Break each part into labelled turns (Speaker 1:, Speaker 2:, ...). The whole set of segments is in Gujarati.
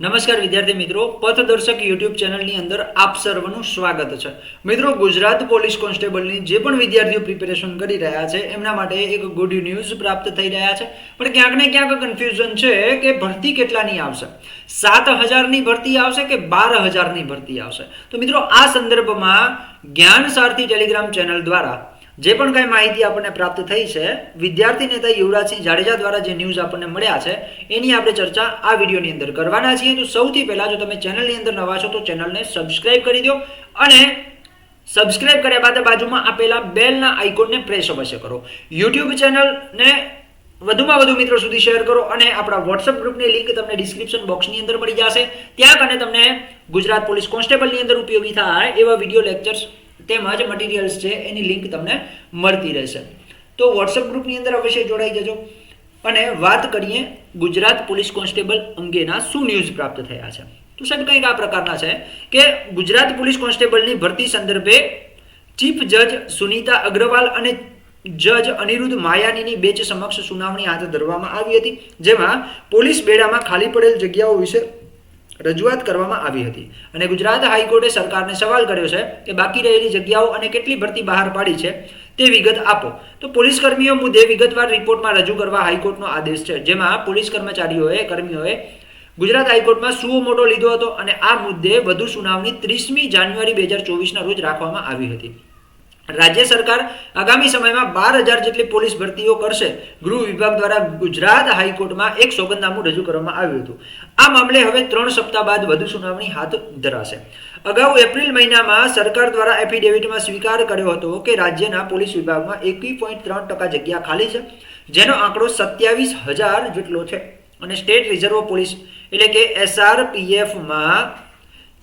Speaker 1: નમસ્કાર વિદ્યાર્થી મિત્રો, પથદર્શક યુટ્યુબ ચેનલની અંદર આપ સર્વનું સ્વાગત છે. મિત્રો, ગુજરાત પોલીસ કોન્સ્ટેબલની જે પણ વિદ્યાર્થીઓ પ્રિપેરેશન કરી રહ્યા છે, એમના માટે એક ગુડ ન્યૂઝ પ્રાપ્ત થઈ રહ્યા છે. પણ ક્યાંક ને ક્યાંક કન્ફ્યુઝન છે કે ભરતી કેટલાની આવશે? સાત હજારની ભરતી આવશે કે બાર હજારની ભરતી આવશે? તો મિત્રો, આ સંદર્ભમાં જ્ઞાન સારથી ટેલિગ્રામ ચેનલ દ્વારા જે પણ કાંઈ માહિતી આપણને પ્રાપ્ત થઈ છે, વિદ્યાર્થી નેતા યુવરાજસિંહ જાડેજા દ્વારા જે ન્યૂઝ આપણને મળ્યા છે, એની આપણે ચર્ચા આ વિડીયોની અંદર કરવાના છીએ. તો સૌથી પહેલાં જો તમે ચેનલની અંદર નવા છો, તો ચેનલને સબસ્ક્રાઇબ કરી દો અને સબસ્ક્રાઇબ કર્યા બાદ બાજુમાં આપેલા બેલના આઇકોનને પ્રેસ અવશ્ય કરો. યુટ્યુબ ચેનલને વધુમાં વધુ મિત્રો સુધી શેર કરો અને આપણા વોટ્સઅપ ગ્રુપની લિંક તમને ડિસ્ક્રિપ્શન બોક્સની અંદર મળી જશે. ત્યાં કને તમને ગુજરાત પોલીસ કોન્સ્ટેબલની અંદર ઉપયોગી થાય એવા વીડિયો લેક્ચર્સ તેમજ મટીરિયલ્સ છે, એની લિંક તમને મળતી રહેશે. તો વોટ્સઅપ ગ્રુપની અંદર અવશ્ય જોડાઈ જજો. અને વાત કરીએ ગુજરાત પોલીસ કોન્સ્ટેબલ અંગેના શું ન્યૂઝ પ્રાપ્ત થયા છે. તો સાહેબ કંઈક આ પ્રકારના છે કે ગુજરાત પોલીસ કોન્સ્ટેબલની ભરતી સંદર્ભે ચીફ જજ સુનીતા અગ્રવાલ અને જજ અનિરુદ્ધ માયાનીની બેચ સમક્ષ સુનાવણી હાથ ધરવામાં આવી હતી, જેમાં પોલીસ બેડામાં ખાલી પડેલ જગ્યાઓ વિશે રજૂઆત કરવામાં આવી હતી. અને ગુજરાત હાઈકોર્ટે સરકારને સવાલ કર્યો છે કે બાકી રહેલી જગ્યાઓ અને કેટલી ભરતી બહાર પાડી છે તે વિગત આપો. તો પોલીસ કર્મીઓ મુદ્દે વિગતવાર રિપોર્ટમાં રજૂ કરવા હાઈકોર્ટનો આદેશ છે. જેમાં પોલીસ કર્મચારીઓએ, કર્મીઓએ ગુજરાત હાઈકોર્ટમાં સુઓ મોટો લીધો હતો અને આ મુદ્દે વધુ સુનાવણી ત્રીસમી જાન્યુઆરી બે હજાર ચોવીસના રોજ રાખવામાં આવી હતી. રાજ્ય સરકાર આગામી સમયમાં બાર હજાર જેટલી પોલીસ ભરતીઓ કરશે. ગૃહ વિભાગ દ્વારા ગુજરાત હાઈકોર્ટમાં એક સોગંદનામું રજૂ કરવામાં આવ્યું હતું. આ મામલે હવે ત્રણ સપ્તાહ બાદ વધુ સુનાવણી હાથ ધરાશે. અગાઉ એપ્રિલ મહિનામાં સરકાર દ્વારા એફિડેવિટમાં સ્વીકાર કર્યો હતો કે રાજ્યના પોલીસ વિભાગમાં એકવી પોઈન્ટ ત્રણ ટકા જગ્યા ખાલી છે, જેનો આંકડો સત્યાવીસ હજાર જેટલો છે. અને સ્ટેટ રિઝર્વ પોલીસ એટલે કે એસઆરપીએફમાં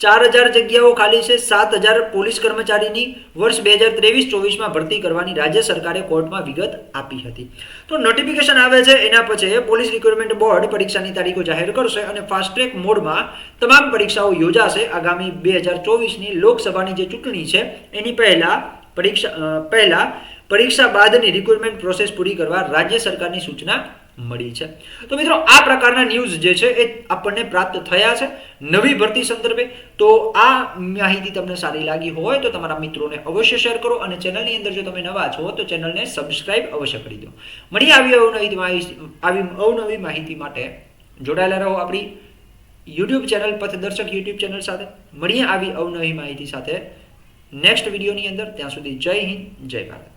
Speaker 1: ચાર હજાર જગ્યાઓ ખાલી છે, સાત હજાર પોલીસ કર્મચારીની. વર્ષ બે હજાર ત્રેવીસ ચોવીસમાં ભરતી કરવાની રાજ્ય સરકારે કોર્ટમાં વિગત આપી હતી. તો નોટિફિકેશન આવે છે, એના પછી પોલીસ રિક્રુટમેન્ટ બોર્ડ પરીક્ષાની તારીખો જાહેર કરશે અને ફાસ્ટ ટ્રેક મોડમાં તમામ પરીક્ષાઓ યોજાશે આગામી બે હજાર ચોવીસની લોકસભાની જે ચૂંટણી છે, એની પહેલા પરીક્ષા પહેલા પરીક્ષા બાદની રિક્રુટમેન્ટ પ્રોસેસ પૂરી કરવા રાજ્ય સરકારની સૂચના મળી છે. તો મિત્રો, આ પ્રકારના ન્યૂઝ જે છે એ આપણને પ્રાપ્ત થયા છે નવી ભરતી સંદર્ભે. તો આ માહિતી તમને સારી લાગી હોય તો તમારા મિત્રોને અવશ્ય શેર કરો અને ચેનલની અંદર જો તમે નવા છો તો ચેનલને સબસ્ક્રાઇબ અવશ્ય કરી દો. મળી આવી અવનવી માહિતી, આવી અવનવી માહિતી માટે જોડાયેલા રહો આપણી YouTube channel Pathdarshak YouTube channel સાથે. મળીએ આવી અવનવી માહિતી સાથે નેક્સ્ટ વિડીયોની અંદર. ત્યાં સુધી જય હિન્દ, જય ભારત.